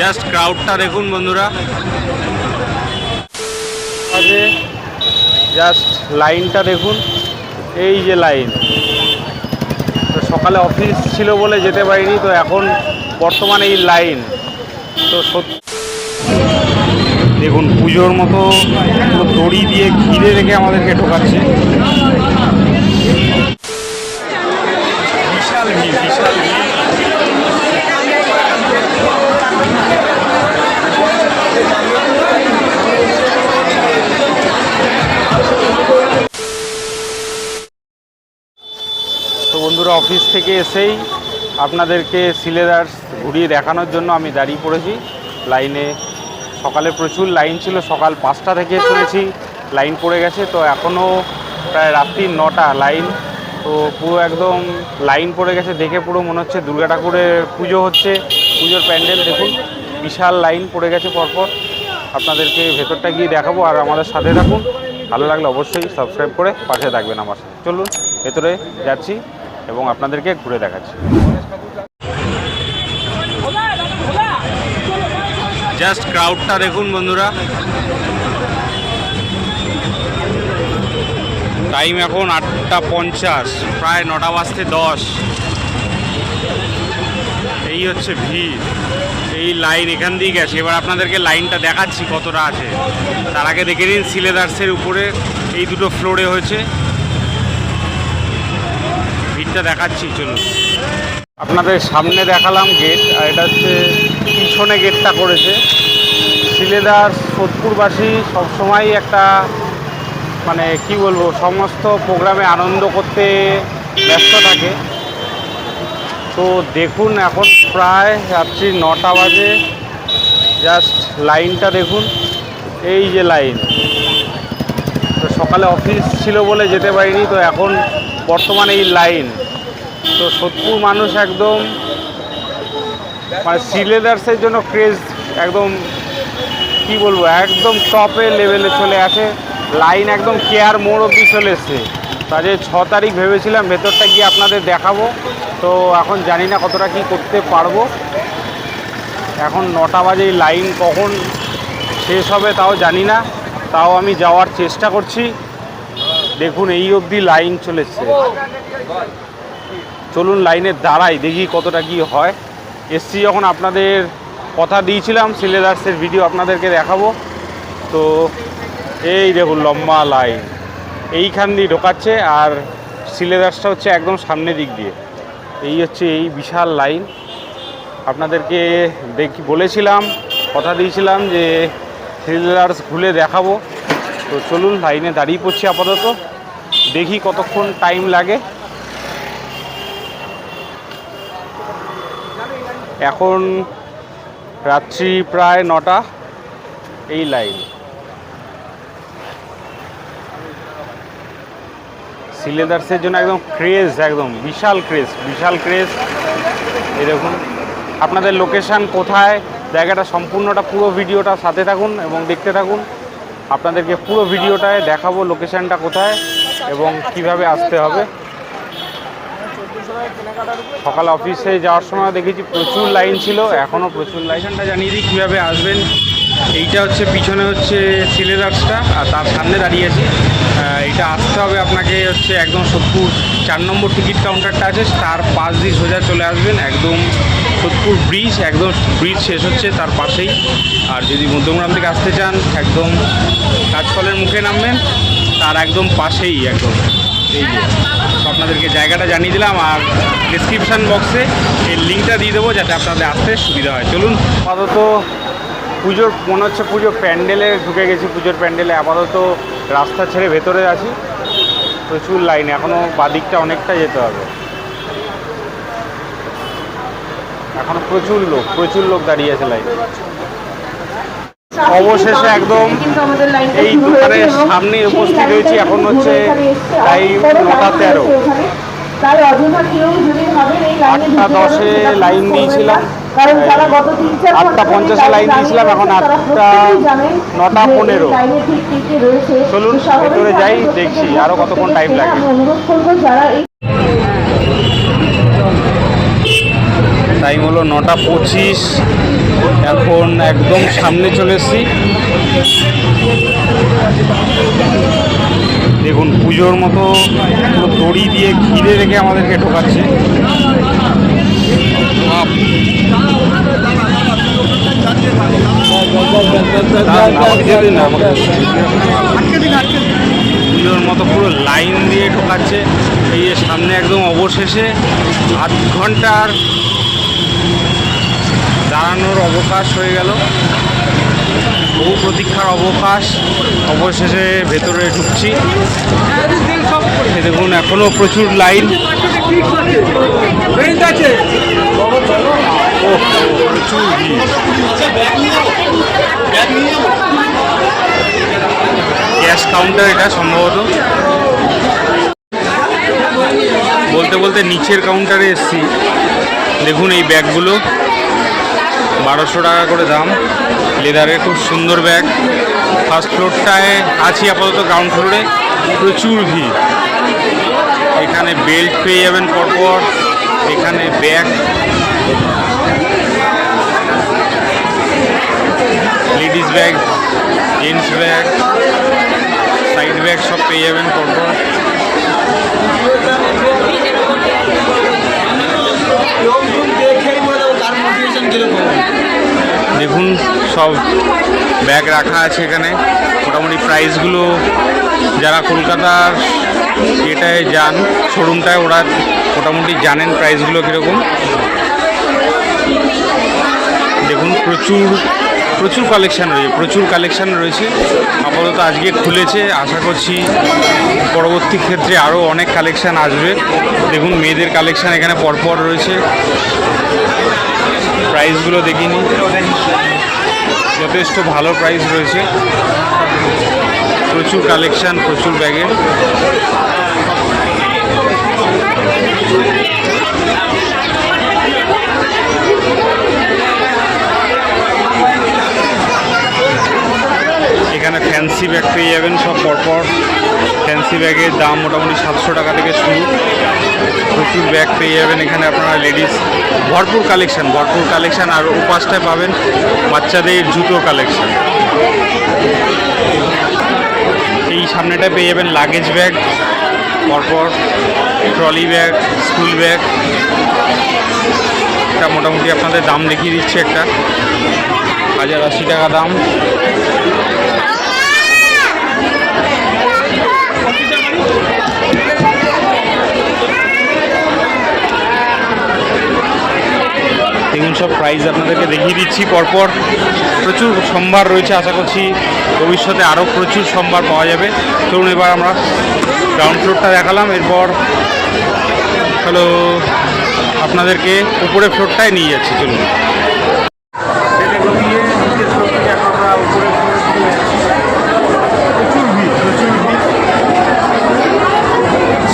Just ক্রাউডটা দেখুন বন্ধুরা। Just লাইনটা দেখুন। এই যে লাইন তো সকালে অফিস ছিল বলে যেতে পারিনি তো এখন বর্তমানে এই লাইন তো সত্যি দেখুন পুজোর মতো দড়ি দিয়ে ঘিরে রেখে আমাদেরকে ঢোকাচ্ছে। বিশাল ভিড় বিশাল ভিড়। অফিস থেকে এসেই আপনাদেরকে সিলেদার্স ঘুরিয়ে দেখানোর জন্য আমি দাঁড়িয়ে পড়েছি। লাইনে সকালে প্রচুর লাইন ছিল, সকাল পাঁচটা থেকে শুনেছি লাইন পড়ে গেছে, তো এখনও প্রায় রাত্রি নটা লাইন। তো পুরো একদম লাইন পড়ে গেছে, দেখে পুরো মনে হচ্ছে দুর্গা ঠাকুরের পুজো হচ্ছে। পুজোর প্যান্ডেল দেখুন, বিশাল লাইন পড়ে গেছে পরপর। আপনাদেরকে ভেতরটা গিয়ে দেখাবো আর আমাদের সাথে থাকুন। ভালো লাগলে অবশ্যই সাবস্ক্রাইব করে পাশে থাকবেন আমার সাথে। চলুন, ভেতরে যাচ্ছি। এবং আপনাদেরকে ঘুরে দেখাচ্ছি। জাস্ট ক্রাউডটা দেখুন বন্ধুরা। টাইম এখন আটটা পঞ্চাশ, প্রায় নটা বাজতে দশ। এই হচ্ছে ভিড়। এই লাইন এখান দিয়ে গেছে। এবার আপনাদেরকে লাইনটা দেখাচ্ছি কতটা আছে। তার আগে দেখে নিন সিলেদার্সের উপরে এই দুটো ফ্লোরে হয়েছে। ভিড়টা দেখাচ্ছি, চলুন। আপনাদের সামনে দেখালাম গেট আর এটা হচ্ছে পিছনে গেটটা করেছে। শিলেদার সোদপুরবাসী সবসময় একটা মানে কি বলব, সমস্ত প্রোগ্রামে আনন্দ করতে ব্যস্ত থাকে। তো দেখুন এখন প্রায় রাত্রি নটা বাজে। জাস্ট লাইনটা দেখুন। এই যে লাইন। তো সকালে অফিস ছিল বলে যেতে পারিনি, তো এখন বর্তমানে এই লাইন। তো সোদপুর মানুষ একদম মানে সিলেদার্সের জন্য ক্রেজ একদম, কি বলব, একদম টপে লেভেলে চলে আসে। লাইন একদম কেয়ার মোড় অব্দি চলে এসছে। কাজে ছ তারিখ ভেবেছিলাম ভেতরটা গিয়ে আপনাদের দেখাবো। তো এখন জানি না কতটা কি করতে পারব। এখন নটা বাজে লাইন কখন শেষ হবে তাও জানি না। তাও আমি যাওয়ার চেষ্টা করছি। দেখুন, এই অবধি লাইন চলে এসছে। চলুন লাইনে দাঁড়াই, দেখি কতটা কি হয়। এসছি যখন আপনাদের কথা দিয়েছিলাম, সিলেদার্সের ভিডিও আপনাদেরকে দেখাবো। তো এই দেখুন, লম্বা লাইন। এইখান দিয়ে ঢোকাচ্ছে, আর সিলেদার্সটা হচ্ছে একদম সামনে দিক দিয়ে। এই হচ্ছে এই বিশাল লাইন। আপনাদেরকে দেখি, বলেছিলাম, কথা দিয়েছিলাম যে সিলেদার্স খুলে দেখাবো। তো চলুন লাইনে দাঁড়িয়ে পড়ছি আপাতত। দেখি কতক্ষণ টাইম লাগে। এখন রাত্রি প্রায় নটা, এই লাইন। সিলেদার্সের জন্য একদম ক্রেজ একদম বিশাল ক্রেজ বিশাল ক্রেজ দেখুন, আপনাদের লোকেশান কোথায়, জায়গাটা সম্পূর্ণটা, পুরো ভিডিওটা সাথে থাকুন এবং দেখতে থাকুন। আপনাদেরকে পুরো ভিডিওটায় দেখাবো লোকেশানটা কোথায় এবং কীভাবে আসতে হবে। সকাল অফিসে যাওয়ার সময় দেখেছি প্রচুর লাইন ছিল এখনও প্রচুর লাইনটা জানিয়ে দিই কীভাবে আসবেন। এইটা হচ্ছে, পিছনে হচ্ছে সিলেদার্সটা আর তার সামনে দাঁড়িয়ে আছি। এটা আসতে হবে আপনাকে হচ্ছে একদম সোদপুর, চার নম্বর টিকিট কাউন্টারটা আছে, তার পাশ দিয়ে সোজা চলে আসবেন, একদম সোদপুর ব্রিজ, একদম ব্রিজ শেষ হচ্ছে তার পাশেই। আর যদি মধ্যমগ্রাম থেকে আসতে চান, একদম কাজকলের মুখে নামবেন, তার একদম পাশেই একদম। এই যে। আপনাদেরকে জায়গাটা জানিয়ে দিলাম আর ডিসক্রিপশান বক্সে এর লিঙ্কটা দিয়ে দেবো যাতে আপনাদের আসতে সুবিধা হয়। চলুন। আপাতত পুজোর, মনে হচ্ছে পুজো প্যান্ডেলে ঢুকে গেছি পুজোর প্যান্ডেলে। আপাতত রাস্তা ছেড়ে ভেতরে আছি। প্রচুর লাইন এখনও বাদিকটা অনেকটা যেতে হবে। এখনও প্রচুর লোক প্রচুর লোক দাঁড়িয়ে আছে লাইন। অবশেষে একদম এই দোকানের সামনে উপস্থিত হয়েছি। এখন হচ্ছে টাইম নটা তেরো। আটটা দশে লাইন দিয়েছিলাম। আটটা পঞ্চাশে লাইন দিয়েছিলাম, এখন আটটা নটা পনেরো। চলুন, ভেতরে যাই, দেখছি, জন্য আরও কতক্ষণ টাইম time টাইম হলো নটা পঁচিশ। এখন একদম সামনে চলে এসেছি। দেখুন, পুজোর মতো পুরো দড়ি দিয়ে ঘিরে রেখে আমাদেরকে ঢোকাচ্ছে। পুজোর মতো পুরো লাইন দিয়ে ঢোকাচ্ছে। এই সামনে একদম অবশেষে আধ ঘণ্টার দাঁড়ানোর অবকাশ হয়ে গেল। বহু প্রতীক্ষার অবকাশ। অবশেষে ভেতরে ঢুকছি। দেখুন, এখনও প্রচুর লাইন। ক্যাশ কাউন্টার এটা সম্ভবত। বলতে বলতে নিচের কাউন্টারে এসছি। দেখুন এই ব্যাগগুলো। বারোশো টাকা করে দাম। লেদারের খুব সুন্দর ব্যাগ। ফার্স্ট ফ্লোরটায় আছি আপাতত গ্রাউন্ড ফ্লোরে প্রচুর ভিড়। এখানে বেল্ট পেয়ে যাবেন পরপর। এখানে bag ladies bag gents bag side bag সব পেয়ে যাবেন পরপর। দেখুন, সব ব্যাগ রাখা আছে এখানে। মোটামুটি প্রাইসগুলো যারা কলকাতার এটায় যান শোরুমটায় ওরা মোটামুটি জানেন প্রাইসগুলো কীরকম। দেখুন, প্রচুর প্রচুর কালেকশান রয়েছে, প্রচুর কালেকশান রয়েছে। আপাতত আজকে খুলেছে, আশা করছি পরবর্তী ক্ষেত্রে আরও অনেক কালেকশান আসবে। দেখুন, মেয়েদের কালেকশান এখানে পরপর রয়েছে। প্রাইসগুলো দেখিনি যথেষ্ট ভালো প্রাইস রয়েছে। প্রচুর কালেকশান প্রচুর ব্যাগের। এখানে ফ্যান্সি ব্যাগ পেয়ে যাবেন সব পরপর। ফ্যান্সি ব্যাগের দাম মোটামুটি সাতশো টাকা থেকে শুরু। প্রচুর ব্যাগ পেয়ে যাবেন এখানে আপনারা লেডিস ভরপুর কালেকশন ভরপুর কালেকশন আর উপাসটায় পাবেন বাচ্চাদের জুতো কালেকশান এই সামনেটায় পেয়ে যাবেন লাগেজ ব্যাগ পরপর ট্রলি ব্যাগ স্কুল ব্যাগ এটা মোটামুটি আপনাদের দাম দেখিয়ে দিচ্ছে একটা। হাজার আশি টাকা দাম। দেখুন সব প্রাইজ আপনাদেরকে দেখিয়ে দিচ্ছি। পরপর প্রচুর সম্ভার রয়েছে, আশা করছি ভবিষ্যতে আরও প্রচুর সম্ভার পাওয়া যাবে। চলুন এবার আমরা গ্রাউন্ড ফ্লোরটা দেখালাম। এরপর হ্যালো আপনাদেরকে উপরে ফ্লোরটায় নিয়ে যাচ্ছি, চলুন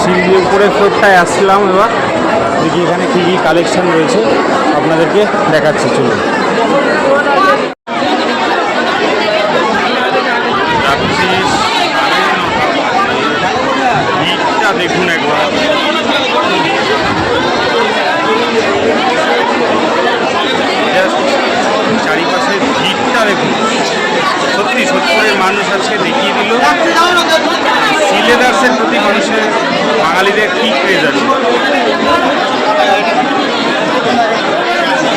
সিঁড়ি দিয়ে উপরের ফ্লোরটায় আসলাম এবার। দেখি এখানে কী কী কালেকশন রয়েছে। আপনাদেরকে দেখাচ্ছি, চলুন। দেখুন একবার। চারিপাশে ভিড়টা দেখুন। সত্যি সত্যিকারের মানুষ আজকে দেখিয়ে দিল। সিলেদার্সের প্রতি মানুষের বাঙালিদের কী ক্রেজ আছে?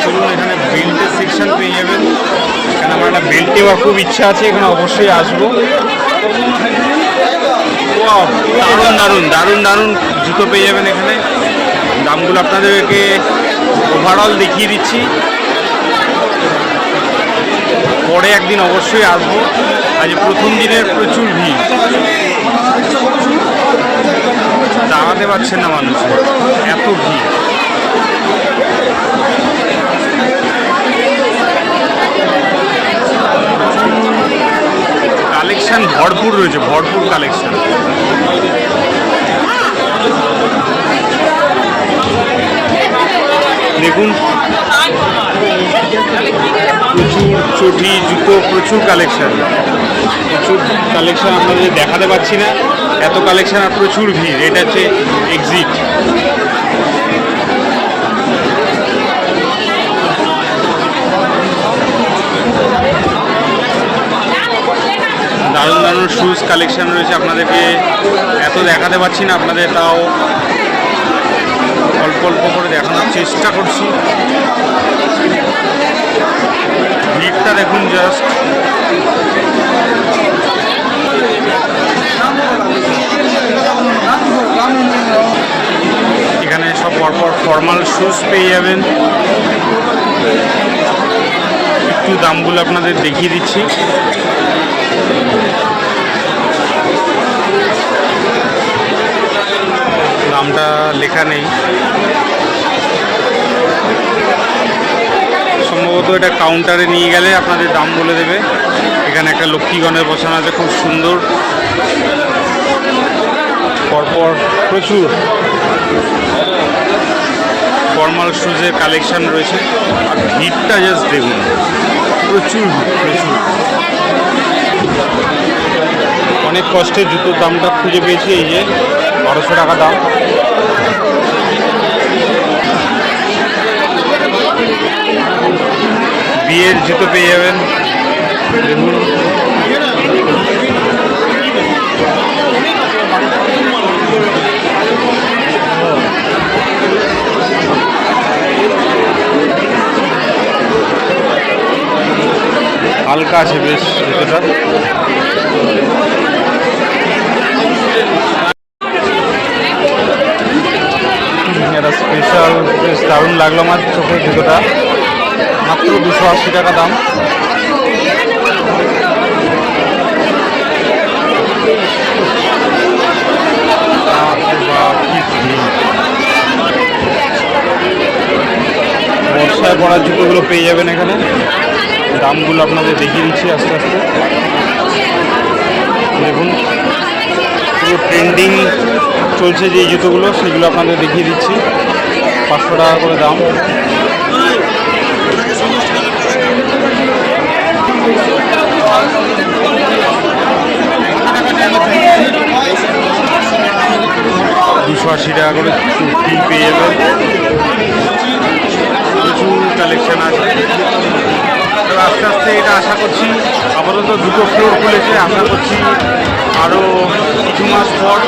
চলুন এখানে বেল্টের সেকশন পেয়ে যাবেন। এখানে আমার একটা বেল্ট নেওয়ার খুব ইচ্ছা আছে, এখানে অবশ্যই আসব। দারুণ দারুণ দারুণ দারুণ জুতো পেয়ে যাবেন এখানে। দামগুলো আপনাদেরকে ওভারঅল দেখিয়ে দিচ্ছি। পরে একদিন অবশ্যই আসব। আজ প্রথম দিনের প্রচুর ভিড়। দাঁড়াতে পারছেন না মানুষ। এত ভিড়। কালেকশন ভরপুর রয়েছে ভরপুর কালেকশন। দেখুন। প্রচুর চটি জুতো, প্রচুর কালেকশান প্রচুর কালেকশান আপনাদের দেখাতে পাচ্ছি না, এত কালেকশান আর প্রচুর ভিড়। এটা হচ্ছে এক্সিট দারুণ দারুণ শুজ কালেকশান রয়েছে আপনাদেরকে। এত দেখাতে পাচ্ছি না, আপনাদের তাও অল্প অল্প করে দেখানোর চেষ্টা করছি। ভিড়টা দেখুন জাস্ট এখানে সব পরপর ফর্মাল শুজ পেয়ে যাবেন। একটু দামগুলো আপনাদের দেখিয়ে দিচ্ছি। দামটা লেখা নেই। সম্ভবত এটা কাউন্টারে নিয়ে গেলে আপনাদের দাম বলে দেবে। এখানে একটা লক্ষ্মীগণের বসানো আছে, খুব সুন্দর। পরপর প্রচুর। ফর্মাল শুজের কালেকশান রয়েছে। আর ভিড়টা জাস্ট দেখুন। প্রচুর প্রচুর। অনেক কষ্টে জুতোর দামটা খুঁজে পেয়েছি এই যে বারোশো টাকা দাম। বিয়ের জুতো পেয়ে যাবেন। হালকা আছে বেশ জুতোটা। স্পেশাল বেশ দারুণ লাগল আমার চোখে জুতোটা। মাত্র দুশো আশি টাকা দাম। বর্ষায় পড়ার জুতোগুলো পেয়ে যাবেন এখানে। দামগুলো আপনাদের দেখিয়ে দিচ্ছি আস্তে আস্তে। দেখুন, পুরো ট্রেন্ডিং চলছে যে জুতোগুলো, সেগুলো আপনাদের দেখিয়ে দিচ্ছি। পাঁচশো টাকা করে দাম। দুশো আশি টাকা করে চুক্তি পেয়ে যাবেন প্রচুর কালেকশন আছে আস্তে আস্তে এটা আশা করছি আপাতত দুটো ফ্লোর খুলেছে আশা করছি আরও কিছু মাস পর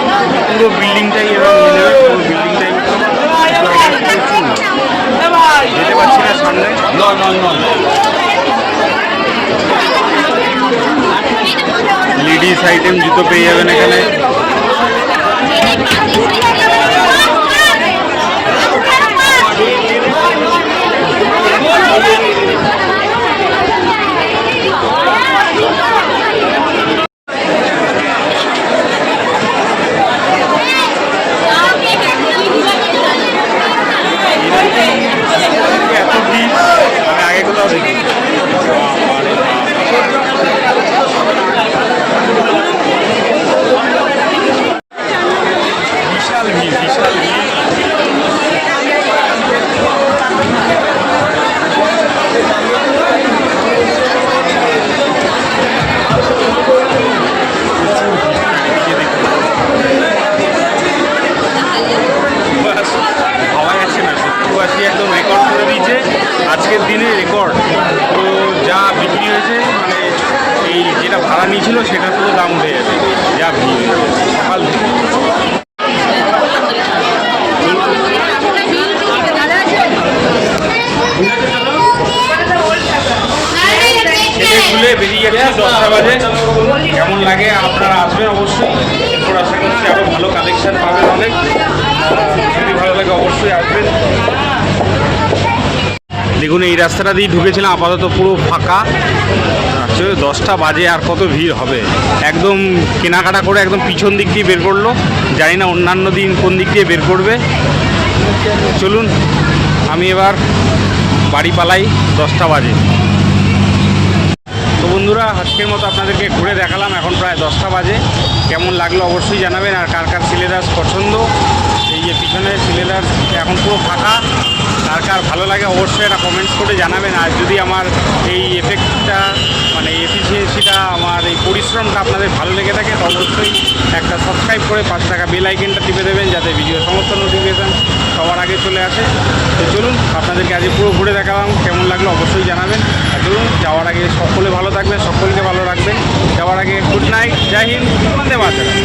পুরো বিল্ডিংটাই এবার নিয়ে নেবে পুরো বিল্ডিংটাই যেতে পারছি না সামনে লেডিস আইটেম জুতো পেয়ে যাবেন এখানে এত ভিড় আমি আগে কোথাও দেখি বিশাল ভিড় বিশাল ভিড় বাস, ভাবাই যাচ্ছে না সত্তর আশি একদম দিয়েছে আজকের দিনে রেকর্ড তো যা বিক্রি হয়েছে মানে এই যেটা ভাড়া নিয়েছিল সেটা তো দাম উঠে যাবে যা ভিড় খুলে বেরিয়ে দশটা বাজে। কেমন লাগে আপনারা আসবেন অবশ্যই। এরপর আশা করছি ভালো কালেকশন পাবেন অনেক। যদি ভালো লাগে অবশ্যই আসবেন। দেখুন, এই রাস্তাটা দিয়ে ঢুকেছিলাম, আপাতত পুরো ফাঁকা। দশটা বাজে আর কত ভিড় হবে। একদম কেনাকাটা করে একদম পিছন দিক দিয়ে বের করল। জানি না অন্যান্য দিন কোন দিক দিয়ে বের করবে। চলুন, আমি এবার বাড়ি পালাই দশটা বাজে। তো বন্ধুরা, আজকের মতো আপনাদেরকে ঘুরে দেখালাম। এখন প্রায় দশটা বাজে। কেমন লাগল অবশ্যই জানাবেন। আর কার কার সিলেদাস পছন্দ? এই যে পিছনে সিলেদাস এখন পুরো ফাঁকা। কার ভালো লাগে অবশ্যই একটা কমেন্টস করে জানাবেন। আর যদি আমার এই এফেক্টটা মানে এফিসিয়েন্সিটা আমার এই পরিশ্রমটা আপনাদের ভালো লেগে থাকে, তো অবশ্যই একটা সাবস্ক্রাইব করে পাঁচ টাকা বেল আইকনটা টিপে দেবেন যাতে ভিডিও সমস্ত নোটিফিকেশান সবার আগে চলে আসে। তো চলুন, আপনাদেরকে আজ পুরো ঘুরে দেখালাম, কেমন লাগল অবশ্যই জানাবেন। আর চলুন, যাওয়ার আগে সকলে ভালো থাকবেন, সকলকে ভালো রাখবেন। যাওয়ার আগে গুড নাইট জয় হিন্দ, বন্দে মাতরম।